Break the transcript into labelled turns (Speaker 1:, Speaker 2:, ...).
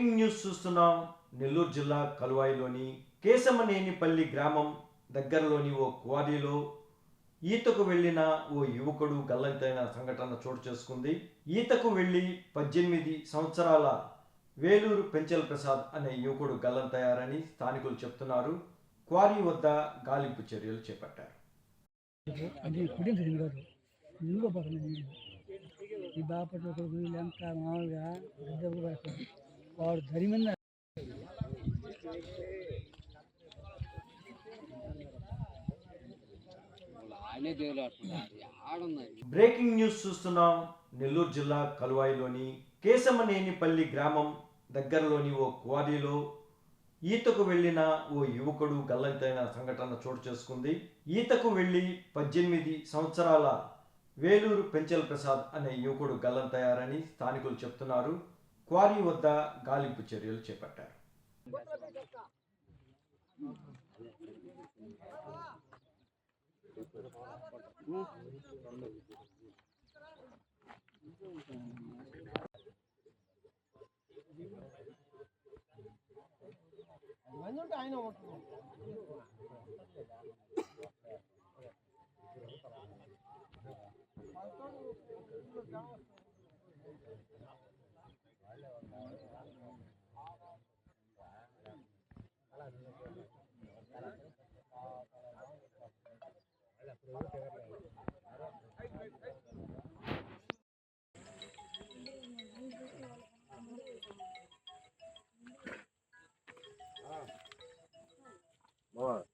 Speaker 1: News చూస్తున్నాం. నెల్లూరు జిల్లా కలువాయిలోని కేశమనేనిపల్లి గ్రామం దగ్గరలోని ఓ క్వారీలో ఈతకు వెళ్ళిన ఓ యువకుడు గల్లంతైన సంఘటన చోటు చేసుకుంది. ఈతకు వెళ్ళి పద్దెనిమిది సంవత్సరాల వేలూరు పెంచల్ ప్రసాద్ అనే యువకుడు గల్లంతయ్యారని స్థానికులు చెప్తున్నారు. క్వారీ వద్ద గాలింపు చర్యలు చేపట్టారు.
Speaker 2: ఈ బాపట్ల ఒక వీళ్ళంతా మామూలుగా వాడు ధరిమింద
Speaker 1: బ్రేకింగ్ న్యూస్ చూస్తున్నాం. నెల్లూరు జిల్లా కలువాయిలోని కేశమనేనిపల్లి గ్రామం దగ్గరలోని ఓ క్వారీలో ఈతకు వెళ్ళిన ఓ యువకుడు గల్లంతైన సంఘటన చోటు చేసుకుంది. ఈతకు వెళ్ళి పద్దెనిమిది సంవత్సరాల వేలూరు పెంచల్ ప్రసాద్ అనే యువకుడు గల్లంతయ్యారని స్థానికులు చెప్తున్నారు. క్వారీ వద్ద గాలింపు చర్యలు చేపట్టారు. ఆయన More.